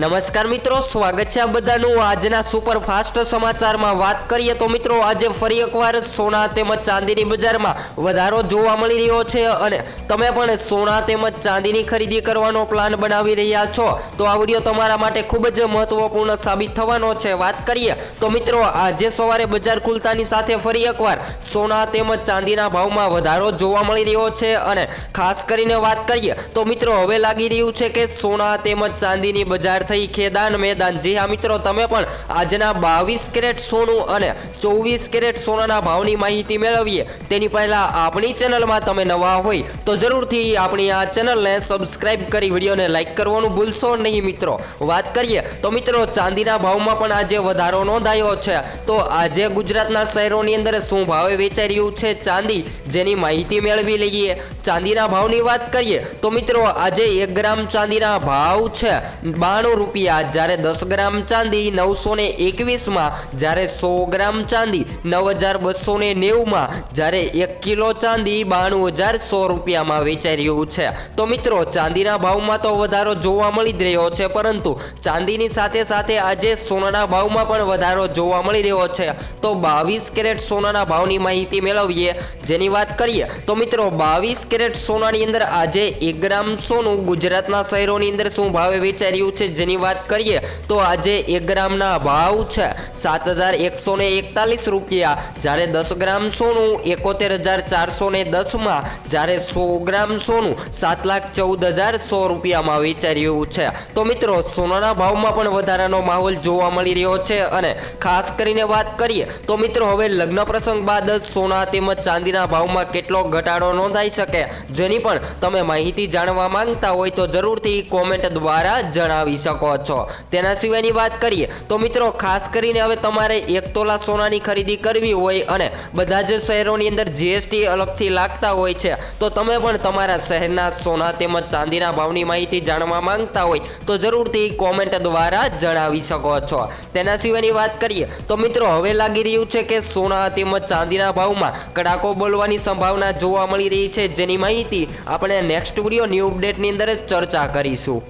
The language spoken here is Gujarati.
નમસ્કાર મિત્રો, સ્વાગત છે બધાનું. આજના સુપરફાસ્ટ સમાચારમાં વાત કરીએ તો મિત્રો, આજે ફરી એકવાર સોના તેમજ ચાંદીની બજારમાં વધારો જોવા મળી રહ્યો છે અને તમે પણ સોના તેમજ ચાંદીની ખરીદી કરવાનો પ્લાન બનાવી રહ્યા છો. તો આ વીડિયો તમારા માટે ખૂબ જ મહત્વપૂર્ણ સાબિત થવાનો છે. વાત કરીએ તો મિત્રો, આજે સવારે બજાર ખુલતાની સાથે ફરી એકવાર સોના તેમજ ચાંદીના ભાવમાં વધારો જોવા મળી રહ્યો છે અને ખાસ કરીને વાત કરીએ તો મિત્રો, હવે લાગી રહ્યું છે કે સોના તેમજ ચાંદીની બજાર થઈ ખેદાન મેદાન. જી હા મિત્રો, તમે પણ આજના બાવીસ કેરેટ સોનું અને ચોવીસ કેરેટ સોનાના ભાવની માહિતી મેળવીએ. તેની પહેલાં આપણી ચેનલમાં તમે નવા હોય તો જરૂરથી આપણી આ ચેનલને સબસ્ક્રાઈબ કરી વિડીયોને લાઈક કરવાનું ભૂલશો નહીં મિત્રો. વાત કરીએ તો મિત્રો, ચાંદીના ભાવમાં પણ આજે વધારો નોંધાયો છે. તો આજે ગુજરાતના શહેરોની અંદર શું ભાવે વેચાઈ રહ્યું છે ચાંદી? જેની માહિતી મેળવી લઈએ. ચાંદીના ભાવની વાત કરીએ તો મિત્રો, આજે એક ગ્રામ ચાંદીના ભાવ છે બાણું રૂપિયા જ્યારે દસ ગ્રામ ચાંદી નવસો ને એકવીસમાં, જ્યારે સો ગ્રામ ચાંદી નવ હજાર બસો ને નેવુંમાં, જ્યારે એક કિલો ચાંદી બાણું હજાર સો રૂપિયામાં વેચાઈ રહ્યું છે. તો મિત્રો, ચાંદીના ભાવમાં તો વધારો જોવા મળી જ રહ્યો છે, પરંતુ ચાંદીની સાથે સાથે આજે સોનાના ભાવમાં પણ વધારો જોવા મળી રહ્યો છે. તો બાવીસ કેરેટ સોનાના ભાવની માહિતી મેળવીએ. જેની વાત કરીએ, તો મિત્રો, બાવીસ કેરેટ સોનાની અંદર આજે એક ગ્રામ સોનું ગુજરાતના શહેરોની અંદર શું ભાવે વેચાઈ રહ્યું છે, જેની વાત કરીએ તો આજે એક ગ્રામના ભાવ છે સાત હજાર એકસો ને એકતાલીસ રૂપિયા. જ્યારે દસ ગ્રામ સોનું એકોતેર હજાર ચારસો ને દસમાં. જ્યારે સો ગ્રામ સોનું સાત લાખ ચૌદ હજાર સો રૂપિયામાં વેચાઈ છે. તો મિત્રો, સોનાના ભાવમાં પણ વધારાનો માહોલ જોવા મળી રહ્યો છે અને ખાસ કરીને વાત કરીએ તો મિત્રો, હવે લગ્ન પ્રસંગ બાદ સોના તેમજ ચાંદીના ભાવમાં કેટલો ઘટાડો નોંધાઈ શકે જેની પણ તમે માહિતી જાણવા માંગતા હોય તો જરૂરથી કોમેન્ટ દ્વારા જણાવી શકો. છો. તેના સિવાયની વાત કરીએ તો મિત્રો, ખાસ કરીને હવે તમારે એક તોલા સોનાની ખરીદી કરવી હોય અને બધા જ શહેરોની અંદર જીએસટી અલગથી લાગતા હોય છે, તો તમે પણ તમારા શહેરના સોના તેમજ ચાંદીના ભાવની માહિતી જાણવા માંગતા હોય તો જરૂરથી કોમેન્ટ દ્વારા જણાવી શકો છો. તેના સિવાયની વાત કરીએ તો મિત્રો, હવે લાગી રહ્યું છે કે સોના તેમજ ચાંદીના ભાવમાં કડાકો બોલવાની સંભાવના જોવા મળી રહી છે. જેની માહિતી આપણે નેક્સ્ટ વીડિયો ન્યૂ અપડેટની અંદર ચર્ચા કરીશું.